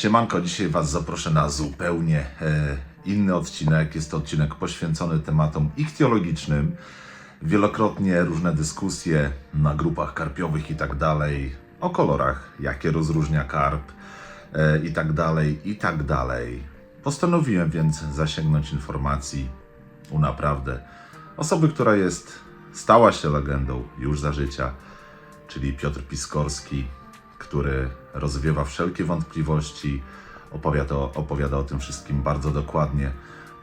Siemanko, dzisiaj Was zaproszę na zupełnie e, inny odcinek. Jest to odcinek poświęcony tematom ichtiologicznym. Wielokrotnie różne dyskusje na grupach karpiowych i tak dalej, o kolorach, jakie rozróżnia karp e, i tak dalej, i tak dalej. Postanowiłem więc zasięgnąć informacji u naprawdę osoby, która jest, stała się legendą już za życia, czyli Piotr Piskorski, który rozwiewa wszelkie wątpliwości, opowiada, opowiada o tym wszystkim bardzo dokładnie.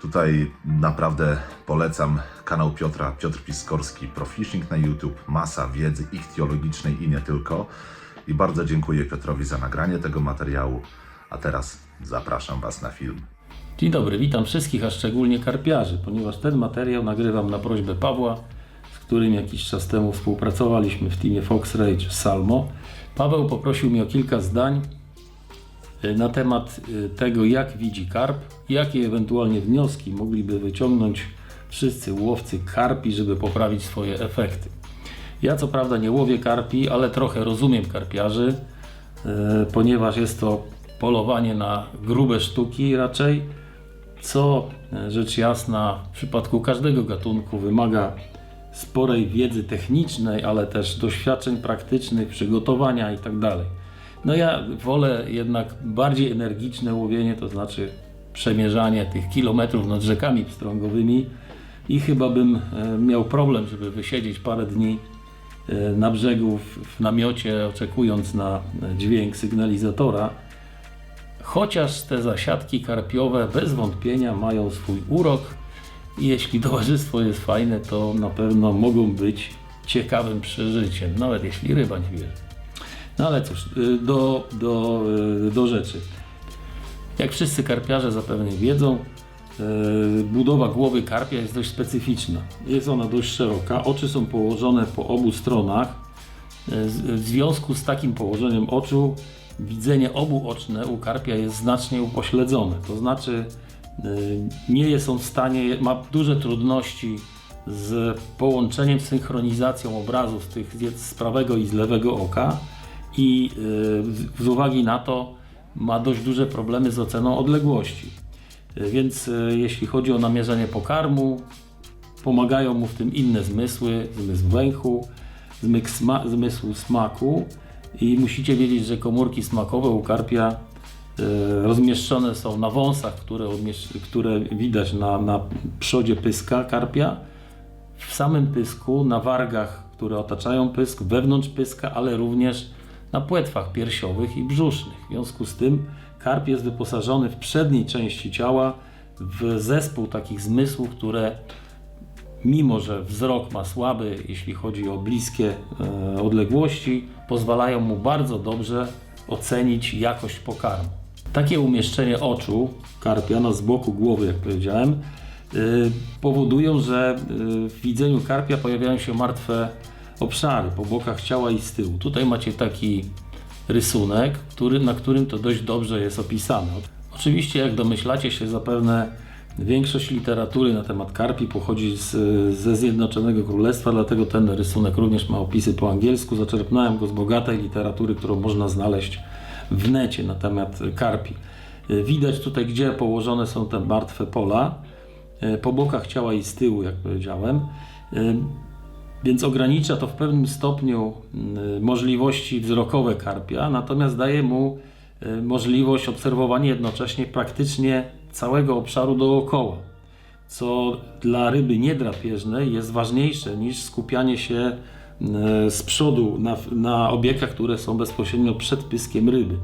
Tutaj naprawdę polecam kanał Piotra, Piotr Piskorski, Profishing na YouTube, masa wiedzy ichtiologicznej i nie tylko. I bardzo dziękuję Piotrowi za nagranie tego materiału. A teraz zapraszam Was na film. Dzień dobry, witam wszystkich, a szczególnie karpiarzy, ponieważ ten materiał nagrywam na prośbę Pawła, którym jakiś czas temu współpracowaliśmy w teamie Fox Rage Salmo. Paweł poprosił mnie o kilka zdań e, na temat e, tego, jak widzi karp, jakie ewentualnie wnioski mogliby wyciągnąć wszyscy łowcy karpi, żeby poprawić swoje efekty. Ja co prawda nie łowię karpi, ale trochę rozumiem karpiarzy, e, ponieważ jest to polowanie na grube sztuki raczej, co rzecz jasna w przypadku każdego gatunku wymaga sporej wiedzy technicznej, ale też doświadczeń praktycznych, przygotowania itd. No ja wolę jednak bardziej energiczne łowienie, to znaczy przemierzanie tych kilometrów nad rzekami pstrągowymi i chyba bym e, miał problem, żeby wysiedzieć parę dni e, na brzegu w, w namiocie, oczekując na e, dźwięk sygnalizatora. Chociaż te zasiadki karpiowe bez wątpienia mają swój urok i jeśli towarzystwo jest fajne, to na pewno mogą być ciekawym przeżyciem, nawet jeśli ryba nie wierzy. No ale cóż, y, do, do, y, do rzeczy. Jak wszyscy karpiarze zapewne wiedzą, y, budowa głowy karpia jest dość specyficzna. Jest ona dość szeroka, oczy są położone po obu stronach. W związku z takim położeniem oczu widzenie obu oczne u karpia jest znacznie upośledzone. To znaczy nie jest on w stanie, ma duże trudności z połączeniem, synchronizacją obrazów tych, z- prawego i z lewego oka i y, z- uwagi na to ma dość duże problemy z oceną odległości. Y, Więc y, jeśli chodzi o namierzenie pokarmu, pomagają mu w tym inne zmysły, zmysł węchu, zmysł, sma, zmysł smaku i musicie wiedzieć, że komórki smakowe u karpia rozmieszczone są na wąsach, które, które widać na, na przodzie pyska karpia, w samym pysku, na wargach, które otaczają pysk, wewnątrz pyska, ale również na płetwach piersiowych i brzusznych. W związku z tym karp jest wyposażony w przedniej części ciała w zespół takich zmysłów, które mimo że wzrok ma słaby, jeśli chodzi o bliskie e, odległości, pozwalają mu bardzo dobrze ocenić jakość pokarmu. Takie umieszczenie oczu karpia z boku głowy, jak powiedziałem, e, powodują, że e, w widzeniu karpia pojawiają się martwe obszary po bokach ciała i z tyłu. Tutaj macie taki rysunek, który, na którym to dość dobrze jest opisane. Oczywiście, jak domyślacie się zapewne, większość literatury na temat karpi pochodzi z, ze Zjednoczonego Królestwa, dlatego ten rysunek również ma opisy po angielsku. Zaczerpnąłem go z bogatej literatury, którą można znaleźć w necie na temat karpi. Y, Widać tutaj, gdzie położone są te martwe pola, y, po bokach ciała i z tyłu, jak powiedziałem. Y, więc ogranicza to w pewnym stopniu y, możliwości wzrokowe karpia, natomiast daje mu możliwość obserwowania jednocześnie praktycznie całego obszaru dookoła, co dla ryby niedrapieżnej jest ważniejsze niż skupianie się z przodu na, na obiektach, które są bezpośrednio przed pyskiem ryby.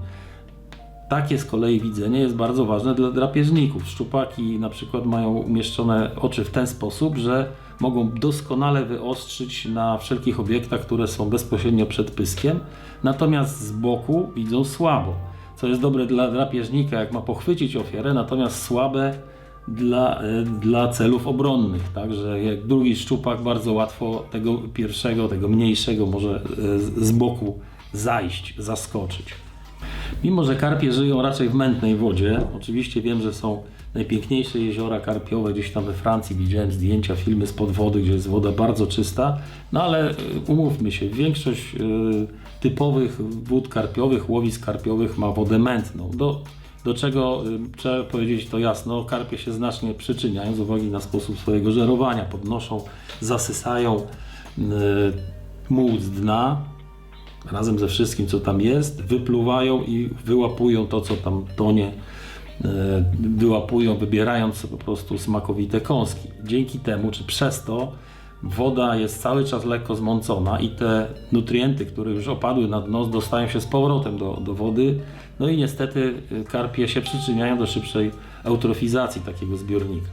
Takie z kolei widzenie jest bardzo ważne dla drapieżników. Szczupaki na przykład mają umieszczone oczy w ten sposób, że mogą doskonale wyostrzyć na wszelkich obiektach, które są bezpośrednio przed pyskiem, natomiast z boku widzą słabo, co jest dobre dla drapieżnika, jak ma pochwycić ofiarę, natomiast słabe dla, e, dla celów obronnych. Także jak drugi szczupak bardzo łatwo tego pierwszego, tego mniejszego może e, z- boku zajść, zaskoczyć. Mimo, że karpie żyją raczej w mętnej wodzie, oczywiście wiem, że są najpiękniejsze jeziora karpiowe gdzieś tam we Francji, widziałem zdjęcia, filmy spod wody, gdzie jest woda bardzo czysta, no ale y, umówmy się, większość typowych wód karpiowych, łowisk karpiowych ma wodę mętną. Do do czego trzeba powiedzieć to jasno, karpie się znacznie przyczyniają z uwagi na sposób swojego żerowania. Podnoszą, zasysają y, muł z dna razem ze wszystkim, co tam jest, wypluwają i wyłapują to, co tam tonie, y, wyłapują, wybierając po prostu smakowite kąski. Dzięki temu, czy przez to, woda jest cały czas lekko zmącona i te nutrienty, które już opadły na dno, dostają się z powrotem do, do wody. No i niestety y, karpie się przyczyniają do szybszej eutrofizacji takiego zbiornika.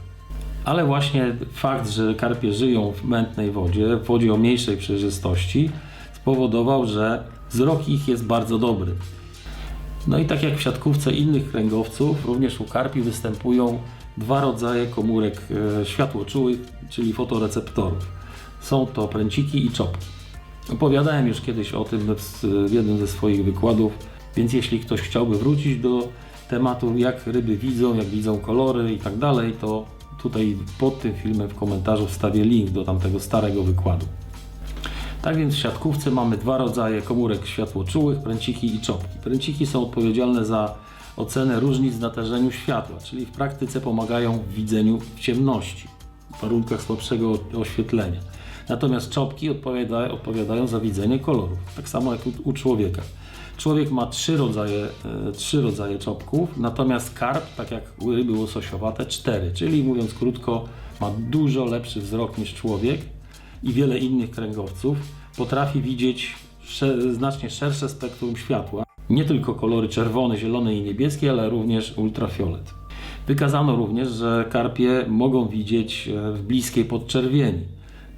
Ale właśnie fakt, że karpie żyją w mętnej wodzie, w wodzie o mniejszej przejrzystości, spowodował, że wzrok ich jest bardzo dobry. No i tak jak w siatkówce innych kręgowców, również u karpi występują dwa rodzaje komórek e, światłoczułych, czyli fotoreceptorów. Są to pręciki i czopki. Opowiadałem już kiedyś o tym w jednym ze swoich wykładów, więc jeśli ktoś chciałby wrócić do tematu, jak ryby widzą, jak widzą kolory i tak dalej, to tutaj pod tym filmem w komentarzu wstawię link do tamtego starego wykładu. Tak więc w siatkówce mamy dwa rodzaje komórek światłoczułych, pręciki i czopki. Pręciki są odpowiedzialne za ocenę różnic w natężeniu światła, czyli w praktyce pomagają w widzeniu w ciemności, w warunkach słabszego oświetlenia. Natomiast czopki odpowiada, odpowiadają za widzenie kolorów, tak samo jak u, u człowieka. Człowiek ma trzy rodzaje, e, trzy rodzaje czopków, natomiast karp, tak jak u ryby łososiowate, cztery, czyli mówiąc krótko, ma dużo lepszy wzrok niż człowiek i wiele innych kręgowców potrafi widzieć sze- znacznie szersze spektrum światła. Nie tylko kolory czerwony, zielony i niebieski, ale również ultrafiolet. Wykazano również, że karpie mogą widzieć e, w bliskiej podczerwieni.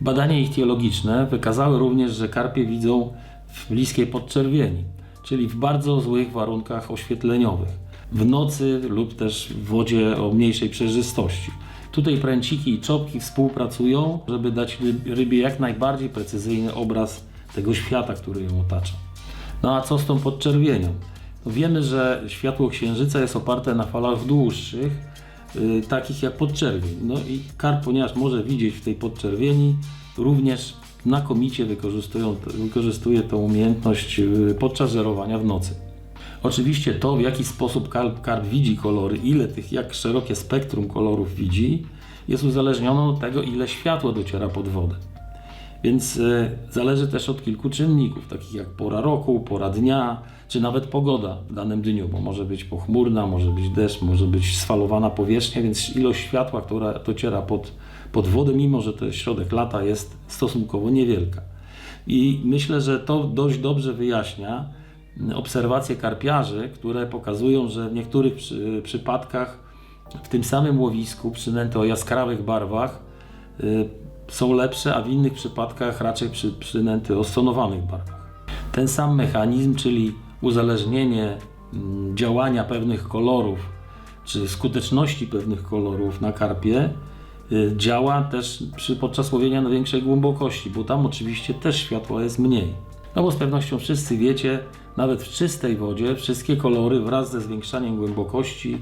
Badania ichtiologiczne wykazały również, że karpie widzą w bliskiej podczerwieni, czyli w bardzo złych warunkach oświetleniowych, w nocy lub też w wodzie o mniejszej przejrzystości. Tutaj pręciki i czopki współpracują, żeby dać ryb- rybie jak najbardziej precyzyjny obraz tego świata, który ją otacza. No a co z tą podczerwienią? No wiemy, że światło księżyca jest oparte na falach dłuższych, takich jak podczerwień. No i karp, ponieważ może widzieć w tej podczerwieni, również znakomicie wykorzystuje tą umiejętność y, podczas żerowania w nocy. Oczywiście to, w jaki sposób karp, karp widzi kolory, ile tych, jak szerokie spektrum kolorów widzi, jest uzależnione od tego, ile światła dociera pod wodę. Więc e, zależy też od kilku czynników, takich jak pora roku, pora dnia, czy nawet pogoda w danym dniu, bo może być pochmurna, może być deszcz, może być sfalowana powierzchnia, więc ilość światła, która dociera pod, pod wodę, mimo że to jest środek lata, jest stosunkowo niewielka. I myślę, że to dość dobrze wyjaśnia obserwacje karpiarzy, które pokazują, że w niektórych przy, przypadkach w tym samym łowisku przynęty o jaskrawych barwach y, są lepsze, a w innych przypadkach raczej przy, przynęty o stonowanych barwach. Ten sam mechanizm, czyli uzależnienie mm, działania pewnych kolorów, czy skuteczności pewnych kolorów na karpie, y, działa też przy, podczas łowienia na większej głębokości, bo tam oczywiście też światła jest mniej. No bo z pewnością wszyscy wiecie, nawet w czystej wodzie wszystkie kolory wraz ze zwiększaniem głębokości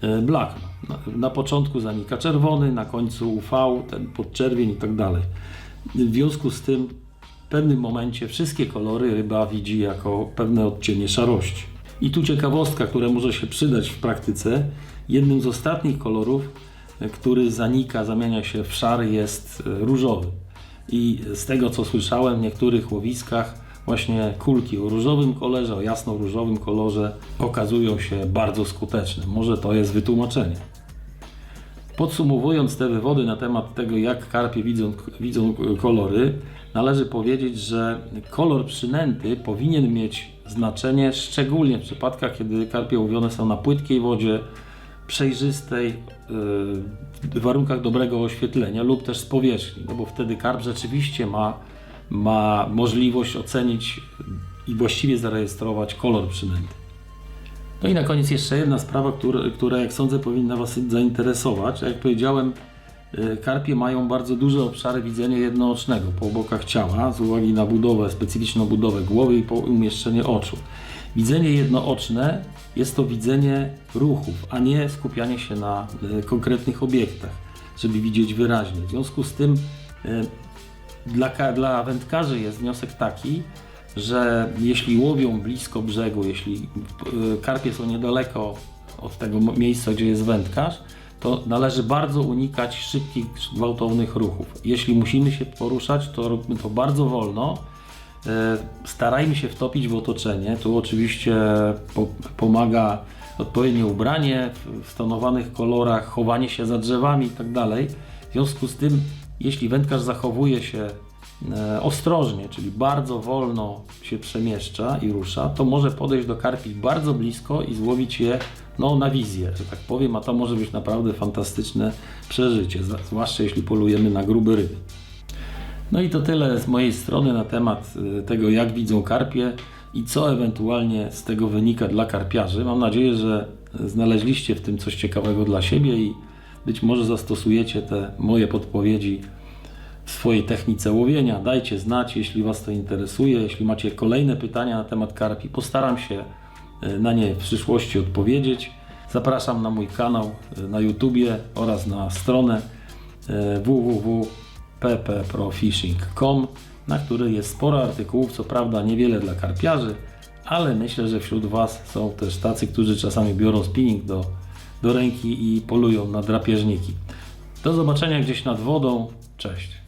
e, blakną. Na, na początku zanika czerwony, na końcu UV, ten podczerwień i tak dalej. W związku z tym w pewnym momencie wszystkie kolory ryba widzi jako pewne odcienie szarości. I tu ciekawostka, która może się przydać w praktyce. Jednym z ostatnich kolorów, e, który zanika, zamienia się w szary, jest e, różowy. I z tego co słyszałem, w niektórych łowiskach właśnie kulki o różowym kolorze, o jasno-różowym kolorze okazują się bardzo skuteczne. Może to jest wytłumaczenie. Podsumowując te wywody na temat tego, jak karpie widzą, widzą kolory, należy powiedzieć, że kolor przynęty powinien mieć znaczenie szczególnie w przypadkach, kiedy karpie łowione są na płytkiej wodzie, przejrzystej, yy, w warunkach dobrego oświetlenia lub też z powierzchni, no bo wtedy karp rzeczywiście ma, ma możliwość ocenić i właściwie zarejestrować kolor przynęty. No i na koniec jeszcze jedna sprawa, która, która jak sądzę powinna Was zainteresować. Jak powiedziałem, y, karpie mają bardzo duże obszary widzenia jednoocznego po bokach ciała z uwagi na budowę, specyficzną budowę głowy i umieszczenie oczu. Widzenie jednooczne jest to widzenie ruchów, a nie skupianie się na y, konkretnych obiektach, żeby widzieć wyraźnie. W związku z tym y, dla, dla wędkarzy jest wniosek taki, że jeśli łowią blisko brzegu, jeśli y, karpie są niedaleko od tego miejsca, gdzie jest wędkarz, to należy bardzo unikać szybkich, gwałtownych ruchów. Jeśli musimy się poruszać, to róbmy to bardzo wolno. E, Starajmy się wtopić w otoczenie. Tu oczywiście po, pomaga odpowiednie ubranie w, w stonowanych kolorach, chowanie się za drzewami itd. W związku z tym, jeśli wędkarz zachowuje się e, ostrożnie, czyli bardzo wolno się przemieszcza i rusza, to może podejść do karpi bardzo blisko i złowić je no, na wizję, że tak powiem, a to może być naprawdę fantastyczne przeżycie, zwłaszcza jeśli polujemy na grube ryby. No i to tyle z mojej strony na temat y, tego, jak widzą karpie i co ewentualnie z tego wynika dla karpiarzy. Mam nadzieję, że znaleźliście w tym coś ciekawego dla siebie i być może zastosujecie te moje podpowiedzi w swojej technice łowienia. Dajcie znać, jeśli Was to interesuje. Jeśli macie kolejne pytania na temat karpi, postaram się y, na nie w przyszłości odpowiedzieć. Zapraszam na mój kanał y, na YouTubie oraz na stronę y, www.ppprofishing.com, na której jest sporo artykułów, co prawda niewiele dla karpiarzy, ale myślę, że wśród Was są też tacy, którzy czasami biorą spinning do, do ręki i polują na drapieżniki. Do zobaczenia gdzieś nad wodą. Cześć.